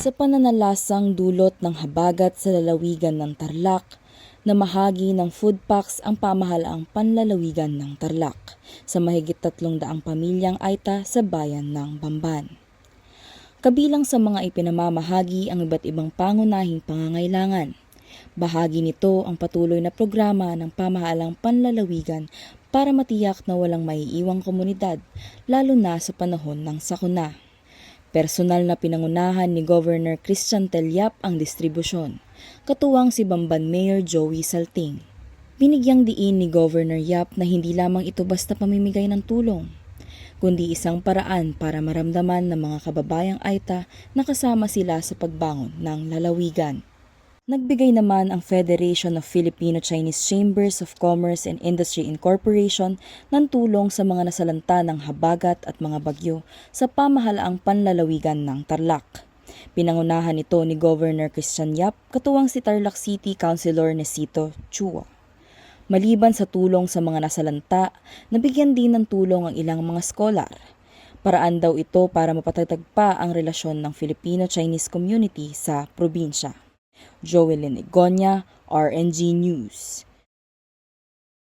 sa pananalasang dulot ng habagat sa lalawigan ng Tarlac na mahagi ng food packs ang pamahalaang panlalawigan ng Tarlac sa mahigit tatlong daang pamilyang Aita sa bayan ng Bamban. Kabilang sa mga ipinamamahagi ang iba't ibang pangunahing pangangailangan. Bahagi nito ang patuloy na programa ng pamahalang panlalawigan para matiyak na walang maiiwang komunidad lalo na sa panahon ng sakuna. Personal na pinangunahan ni Governor Christian Telyap ang distribusyon, katuwang si Bamban Mayor Joey Salting. Binigyang diin ni Governor Yap na hindi lamang ito basta pamimigay ng tulong, kundi isang paraan para maramdaman ng mga kababayang Aita na kasama sila sa pagbangon ng lalawigan. Nagbigay naman ang Federation of Filipino-Chinese Chambers of Commerce and Industry Incorporation ng tulong sa mga nasalanta ng habagat at mga bagyo sa pamahalaang panlalawigan ng Tarlac. Pinangunahan ito ni Governor Christian Yap katuwang si Tarlac City Councilor Nesito Chua. Maliban sa tulong sa mga nasalanta, nabigyan din ng tulong ang ilang mga scholar. Paraan daw ito para mapatatag pa ang relasyon ng Filipino-Chinese community sa probinsya. Joelyn Egonia, RNG News.